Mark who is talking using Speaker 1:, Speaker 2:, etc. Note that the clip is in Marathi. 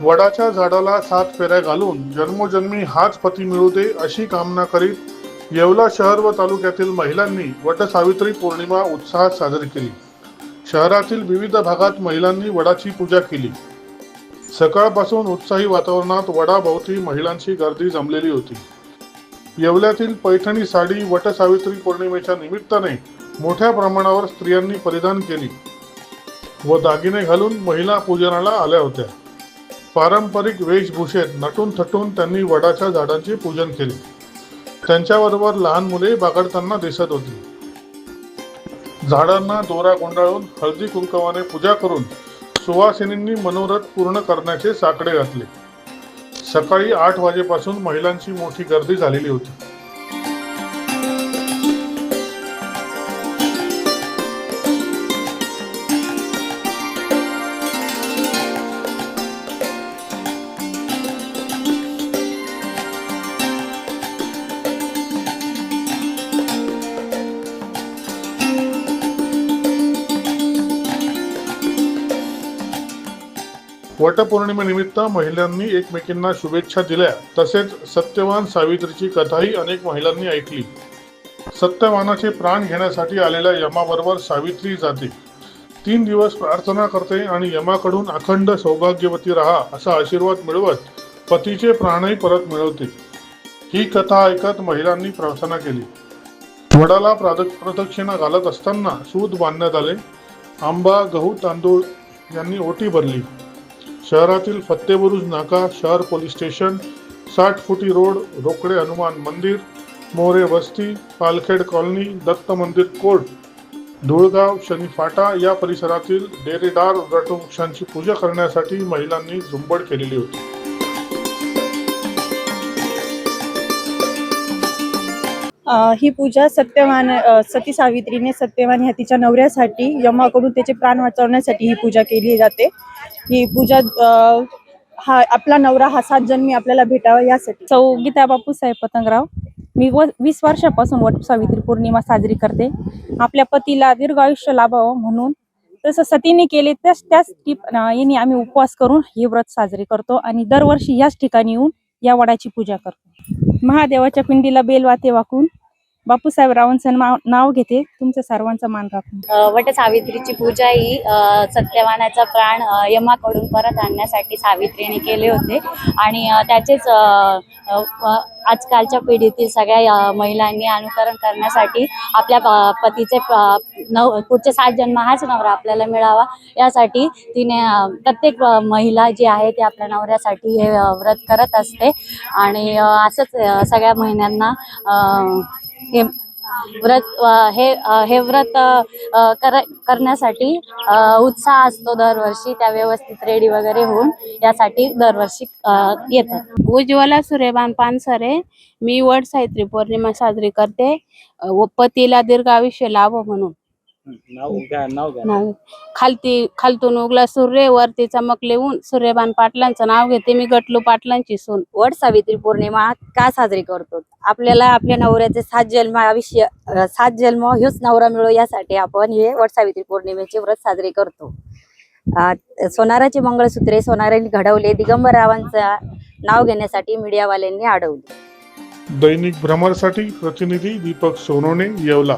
Speaker 1: वडाच्या झाडाला सात फेऱ्या घालून जन्मोजन्मी हाच पती मिळू दे अशी कामना करीत येवला शहर व तालुक्यातील महिलांनी वटसावित्री पौर्णिमा उत्साहात साजरी केली. शहरातील विविध भागात महिलांनी वडाची पूजा केली. सकाळपासून उत्साही वातावरणात वडाभोवती महिलांची गर्दी जमलेली होती. येवल्यातील पैठणी साडी वटसावित्री पौर्णिमेच्या निमित्ताने मोठ्या प्रमाणावर स्त्रियांनी परिधान केली व दागिने घालून महिला पूजनाला आल्या होत्या. पारंपरिक वेशभूषेत नटून थटून त्यांनी वडाच्या झाडांचे पूजन केले. त्यांच्याबरोबर लहान मुले बागडताना दिसत होती. झाडांना दोरा गुंडाळून हळदी कुंकवाने पूजा करून सुवासिनींनी मनोरथ पूर्ण करण्याचे साकडे घातले. सकाळी आठ वाजेपासून महिलांची मोठी गर्दी झालेली होती. वटपौर्णिमेनिमित्त महिलांनी एकमेकींना शुभेच्छा दिल्या. तसेच सत्यवान सावित्रीची कथाही अनेक महिलांनी ऐकली. सत्यवानाचे प्राण घेण्यासाठी आलेल्या यमाबरोबर सावित्री जाते. तीन दिवस प्रार्थना करते आणि यमाकडून अखंड सौभाग्यवती राहा असा आशीर्वाद मिळवत पतीचे प्राणही परत मिळवते. ही कथा ऐकत महिलांनी प्रार्थना केली. वडाला प्रादक प्रदक्षिणा घालत असताना सूत बांधण्यात आले. आंबा गहू तांदूळ यांनी ओटी भरली. शहरातील फत्तेबुरुज नाका शहर पोलीस स्टेशन साठ फुटी रोड रोकडे हनुमान मंदिर मोरे वस्ती पालखेड कॉलनी दत्त मंदिर कोर्ट धुळगाव शनी फाटा या परिसरातील डेरेदार वटवृक्षांची पूजा करण्यासाठी महिलांनी झुंबड केलेली होती.
Speaker 2: ही पूजा सत्यवान सती सावित्रीने सत्यवान ह्या तिच्या नवऱ्यासाठी यमाकडून त्याचे प्राण वाचवण्यासाठी ही पूजा केली जाते. ही पूजा अ, हा आपला नवरा हा सात जन्मी आपल्याला भेटावा यासाठी.
Speaker 3: सौ गीता बापूसाहेब पतंगराव मी व वीस वर्षापासून वट सावित्री पौर्णिमा साजरी करते. आपल्या पतीला दीर्घ आयुष्य लाभावं म्हणून तसं सतीने केले त्याच त्याच टिप यांनी आम्ही उपवास करून हे व्रत साजरे करतो आणि दरवर्षी याच ठिकाणी येऊन या वडाची पूजा करतो. महादेवाच्या पिंडीला बेलवाते वाकून बापूसाहेब रावांचं नाव नाव घेते. तुमच्या सर्वांचा मान राखून.
Speaker 4: वट सावित्रीची पूजा ही अ, सत्यवानाचा प्राण यमाकडून परत आणण्यासाठी सावित्रीने केले होते. आणि त्याचेच आजकालच्या पिढीतील सगळ्या महिलांनी अनुकरण करण्यासाठी आपल्या प- पतीचे नव पुढचे सात जन्म हाच नवरा आपल्याला मिळावा. यासाठी तिने प्रत्येक महिला जी आहे ती आपल्या नवऱ्यासाठी हे व्रत करत असते. आणि असंच सगळ्या महिन्यांना हे व्रत हे हे व्रत कर करण्यासाठी उत्साह असतो दरवर्षी त्या व्यवस्थित रेडी वगैरे होऊन यासाठी दरवर्षी येतात.
Speaker 5: उज्ज्वला सूर्यबान पानसरे मी वड सावित्री पौर्णिमा साजरी करते व पतीला दीर्घ आयुष्य लाभ म्हणून.
Speaker 6: नाव घ्या नाव घ्या
Speaker 5: नाव- खालती खालतून उगला सूर्य वरती चमकले ऊन सूर्यबान पाटलांचं नाव घेते मी गटलू पाटलांची सून.
Speaker 7: वट सावित्री पौर्णिमा का साजरी करतो? आपल्याला आपल्या नवऱ्याचे सात जन्म आयुष्य अं, सात जन्म ह्योच नवरा मिळो यासाठी आपण हे वट सावित्री पौर्णिमेचे व्रत साजरे करतो. सोनाराचे मंगळसूत्रे सोनारांनी घडवले दिगंबर रावांचं नाव घेण्यासाठी मीडियावाल्यांनी अडवले
Speaker 1: दैनिक भ्रमरसाठी प्रतिनिधी दीपक सोनवणे येवला.